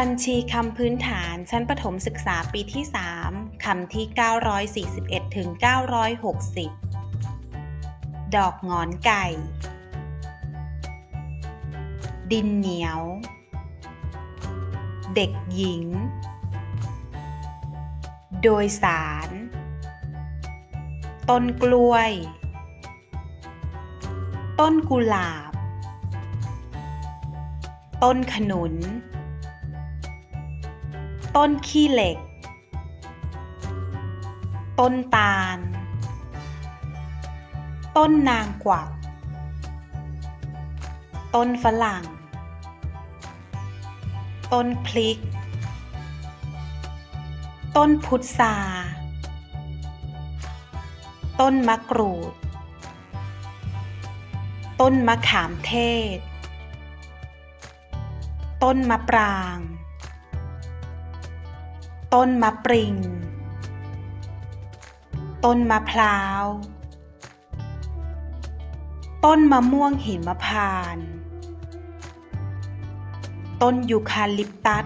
บัญชีคำพื้นฐานชั้นประถมศึกษาปีที่ 3 คำที่ 941 ถึง 960 ดอกงอนไก่ ดินเหนียว เด็กหญิง โดยสาร ต้นกล้วย ต้นกุหลาบ ต้นขนุน ต้นขี้เหล็ก ต้นตาล ต้นนางกวัก ต้นฝรั่ง ต้นพลิก ต้นพุทราต้นมะกรูด ต้นมะขามเทศ ต้นมะปราง ต้นมะปริง ต้นมะพร้าว ต้นมะม่วงหิมพานต์ ต้นยูคาลิปตัส